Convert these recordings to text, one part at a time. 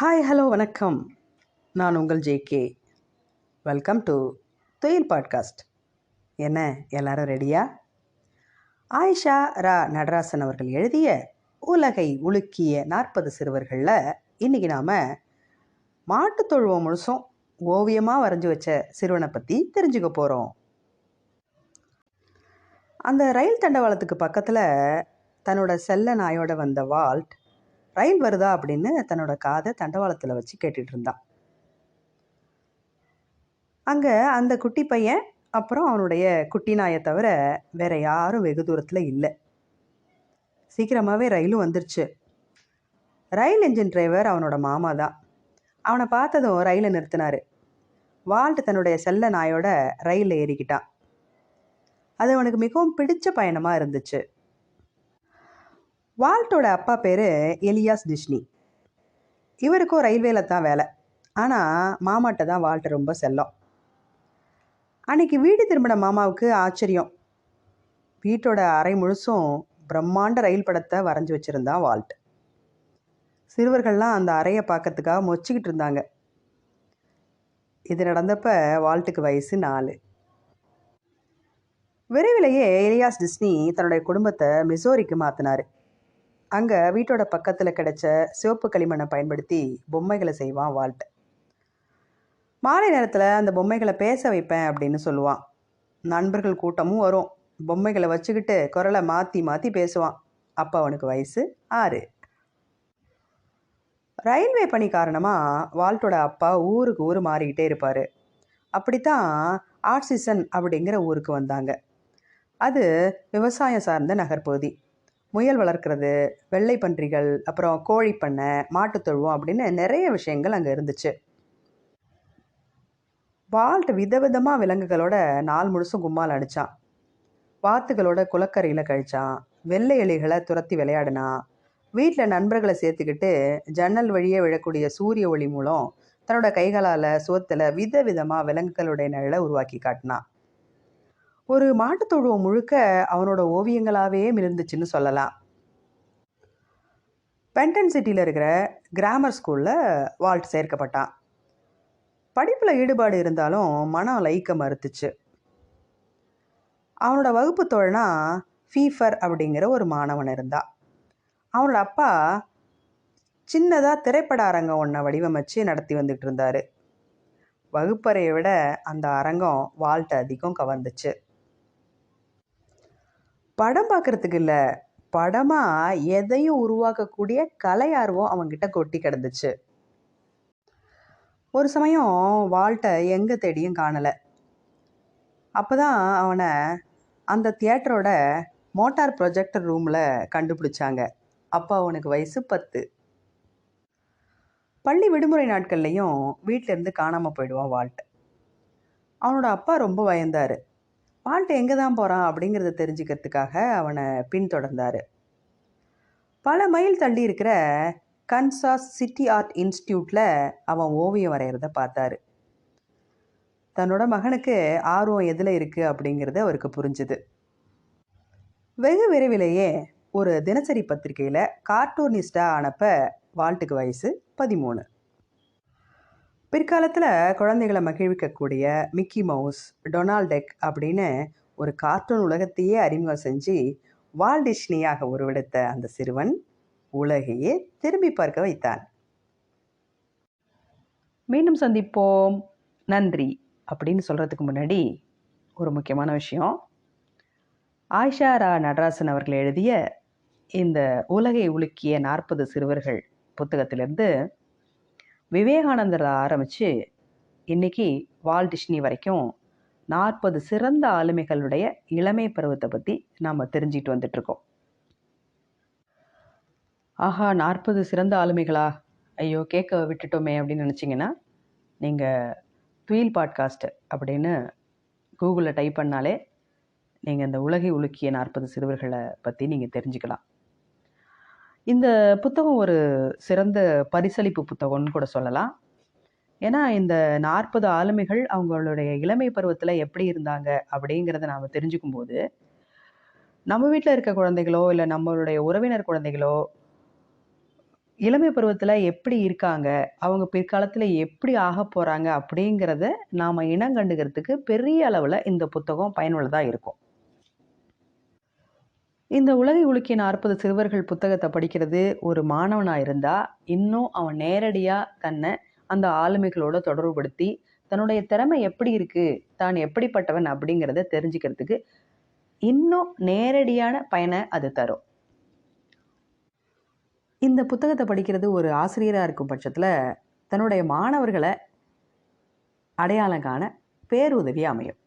Hi hello வணக்கம். நான் உங்கள் JK welcome to Thuyil podcast என்ன எல்லாரும் ரெடியா ஆயிஷா ரா நடராசன் அவர்கள் எழுதிய உலகை உலுக்கிய நாற்பது சிறுவர்களில் இன்றைக்கி நாம் மாட்டுத் தொழுவம் முழுசும் ஓவியமாக வரைஞ்சி வச்ச சிறுவனை பற்றி தெரிஞ்சுக்க போகிறோம் அந்த ரயில் தண்டவாளத்துக்கு பக்கத்தில் தன்னோட செல்ல நாயோட வந்த வால்ட் ரயில் வருதா அப்படின்னு தன்னோட காதை தண்டவாளத்தில் வச்சு கேட்டுட்டு இருந்தான். அங்கே அந்த குட்டி பையன் அப்புறம் அவனுடைய குட்டி நாயை தவிர வேற யாரும் வெகு தூரத்தில் இல்லை. சீக்கிரமாகவே ரயிலும் வந்துருச்சு. ரயில் என்ஜின் டிரைவர் அவனோட மாமா தான். அவனை பார்த்ததும் ரயிலை நிறுத்தினார். வால்ட் தன்னுடைய செல்ல நாயோட ரயிலில் ஏறிக்கிட்டான். அது அவனுக்கு மிகவும் பிடிச்ச பயணமாக இருந்துச்சு. வால்ட்டோட அப்பா பேர் எலியாஸ் டிஷ்னி. இவருக்கும் ரயில்வேல தான் வேலை. ஆனால் மாமாட்ட தான் வால்ட்டு ரொம்ப செல்லம். அன்னைக்கு வீடு திரும்பின மாமாவுக்கு ஆச்சரியம். வீட்டோட அறை முழுசும் பிரம்மாண்ட ரயில் படத்தை வரைஞ்சி வச்சுருந்தான் வால்ட் சிறுவர்கள்லாம் அந்த அறையை பார்க்கறதுக்காக மொச்சிக்கிட்டு இருந்தாங்க. இது நடந்தப்ப வால்ட்டுக்கு வயசு நாலு. விரைவிலேயே எலியாஸ் டிஸ்னி தன்னுடைய குடும்பத்தை மிசோரிக்கு மாற்றினார் அங்கே வீட்டோட பக்கத்தில் கிடைச்ச சிவப்பு களிமண்ணை பயன்படுத்தி பொம்மைகளை செய்வான் வால்ட். மாலை நேரத்தில் அந்த பொம்மைகளை பேச வைப்பேன் அப்படின்னு சொல்லுவான். நண்பர்கள் கூட்டமும் வரும். பொம்மைகளை வச்சுக்கிட்டு குரலை மாற்றி மாற்றி பேசுவான். அப்போ அவனுக்கு வயசு ஆறு. ரயில்வே பணி காரணமாக வால்ட்டோட அப்பா ஊருக்கு ஊர் மாறிக்கிட்டே இருப்பார். அப்படித்தான் ஆர்சிசன் அப்படிங்கிற ஊருக்கு வந்தாங்க. அது விவசாயம் சார்ந்த நகர்பகுதி. முயல் வளர்க்குறது வெள்ளை பன்றிகள் அப்புறம் கோழி பண்ணை மாட்டுத் தொழுவம் அப்படின்னு நிறைய விஷயங்கள் அங்கே இருந்துச்சு. வால்ட் விதவிதமாக விலங்குகளோட நாள் முழுசும் கும்மால் அடித்தான் வாத்துகளோட குளக்கரையில் கழிச்சான். வெள்ளை எலிகளை துரத்தி விளையாடினான். வீட்டில் நண்பர்களை சேர்த்துக்கிட்டு ஜன்னல் வழியே விழக்கூடிய சூரிய ஒளி மூலம் தன்னோட கைகளால் சுவத்தில் விதவிதமாக விலங்குகளுடைய நிழலை உருவாக்கி காட்டினான். ஒரு மாட்டுத்தொழுவம் முழுக்க அவனோட ஓவியங்களாகவே மிளிர்ந்துச்சுன்னு சொல்லலாம். பென்டன் சிட்டியில் இருக்கிற கிராமர் ஸ்கூலில் வால்ட் சேர்க்கப்பட்டான். படிப்பில் ஈடுபாடு இருந்தாலும் மனம் லைக்க மறுத்துச்சு. அவனோட வகுப்பு தோழனா ஃபீஃபர் அப்படிங்கிற ஒரு மாணவன் இருந்தான். அவனோட அப்பா சின்னதாக திரைப்பட அரங்கம் ஒன்றை வடிவமைச்சு நடத்தி வந்துட்டு இருந்தார். வகுப்பறையை விட அந்த அரங்கம் வால்ட்டை அதிகம் கவர்ந்துச்சு. படம் பார்க்குறதுக்கு இல்லை. படமாக எதையும் உருவாக்கக்கூடிய கலை ஆர்வம் அவன்கிட்ட கொட்டி கிடந்துச்சு. ஒரு சமயம் வால்ட்டை எங்கே தேடியும் காணலை. அப்போ தான் அவனை அந்த தியேட்டரோட மோட்டார் ப்ரொஜெக்டர் ரூமில் கண்டுபிடிச்சாங்க. அப்போ அவனுக்கு வயசு பத்து. பள்ளி விடுமுறை நாட்கள்லையும் வீட்டிலேருந்து காணாமல் போயிடுவான் வால்ட். அவனோட அப்பா ரொம்ப பயந்தார். வால்ட் எங்கே தான் போகிறான் அப்படிங்கிறத தெரிஞ்சுக்கிறதுக்காக அவனை பின்தொடர்ந்தார். பல மைல் தள்ளி இருக்கிற கன்சாஸ் சிட்டி ஆர்ட் இன்ஸ்டியூட்டில் அவன் ஓவியம் வரைகிறத பார்த்தாரு. தன்னோட மகனுக்கு ஆர்வம் எதில் இருக்குது அப்படிங்கிறது அவருக்கு புரிஞ்சுது. வெகு விரைவிலேயே ஒரு தினசரி பத்திரிகையில் கார்ட்டூனிஸ்டாக ஆனப்ப வால்ட்டுக்கு வயசு பதிமூணு. பிற்காலத்தில் குழந்தைகளை மகிழ்விக்கக்கூடிய மிக்கி மவுஸ் டொனால்டெக் அப்படின்னு ஒரு கார்ட்டூன் உலகத்தையே அறிமுகம் செஞ்சு வால்டிஷ்னியாக உருவெடுத்த அந்த சிறுவன் உலகையே திரும்பி பார்க்க வைத்தான். மீண்டும் சந்திப்போம். நன்றி அப்படின்னு சொல்கிறதுக்கு முன்னாடி ஒரு முக்கியமான விஷயம். ஆயிஷா ரா நடராசன் அவர்கள் எழுதிய இந்த உலகை உலுக்கிய நாற்பது சிறுவர்கள் புத்தகத்திலிருந்து விவேகானந்தர் ஆரம்பித்து இன்றைக்கி வால் டிஷ்னி வரைக்கும் நாற்பது சிறந்த ஆளுமைகளுடைய இளமை பருவத்தை பற்றி நாம் தெரிஞ்சிட்டு வந்துட்ருக்கோம் ஆஹா நாற்பது சிறந்த ஆளுமைகளா? ஐயோ கேட்க விட்டுட்டோமே அப்படின்னு நினச்சிங்கன்னா நீங்கள் துயில் பாட்காஸ்ட் அப்படின்னு கூகுளில் டைப் பண்ணாலே நீங்கள் இந்த உலகை உலுக்கிய நாற்பது சிறுவர்களை பற்றி நீங்கள் தெரிஞ்சுக்கலாம். இந்த புத்தகம் ஒரு சிறந்த பரிசளிப்பு புத்தகம்னு கூட சொல்லலாம். ஏன்னா இந்த நாற்பது ஆளுமைகள் அவங்களுடைய இளமை பருவத்தில் எப்படி இருந்தாங்க அப்படிங்கிறத நாம் தெரிஞ்சுக்கும் போது நம்ம வீட்டில் இருக்க குழந்தைகளோ இல்லை நம்மளுடைய உறவினர் குழந்தைகளோ இளமை பருவத்தில் எப்படி இருக்காங்க அவங்க பிற்காலத்தில் எப்படி ஆக போகிறாங்க அப்படிங்கிறத நாம் இனங்கண்டுக்கிறதுக்கு பெரிய அளவில் இந்த புத்தகம் பயனுள்ளதாக இருக்கும். இந்த உலகை உலுக்கிய நாற்பது சிறுவர்கள் புத்தகத்தை படிக்கிறது ஒரு மாணவனாக இருந்தால் இன்னும் அவன் நேரடியாக தன்னை அந்த ஆளுமைகளோட தொடர்புபடுத்தி தன்னுடைய திறமை எப்படி இருக்குது தான் எப்படிப்பட்டவன் அப்படிங்கிறத தெரிஞ்சுக்கிறதுக்கு இன்னும் நேரடியான பயனை அது தரும். இந்த புத்தகத்தை படிக்கிறது ஒரு ஆசிரியராக இருக்கும் பட்சத்தில் தன்னுடைய மாணவர்களை அடையாளம் காண பேருதவி அமையும்.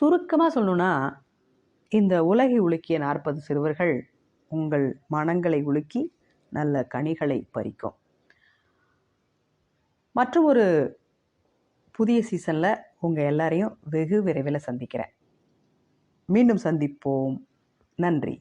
சுருக்கமாக சொல்லணுன்னா இந்த உலகை உலுக்கிய நாற்பது சிறுவர்கள் உங்கள் மனங்களை உலுக்கி நல்ல கனிகளை பறிக்கும். மற்றும் ஒரு புதிய சீசனில் உங்கள் எல்லாரையும் வெகு விரைவில் சந்திக்கிறேன். மீண்டும் சந்திப்போம். நன்றி.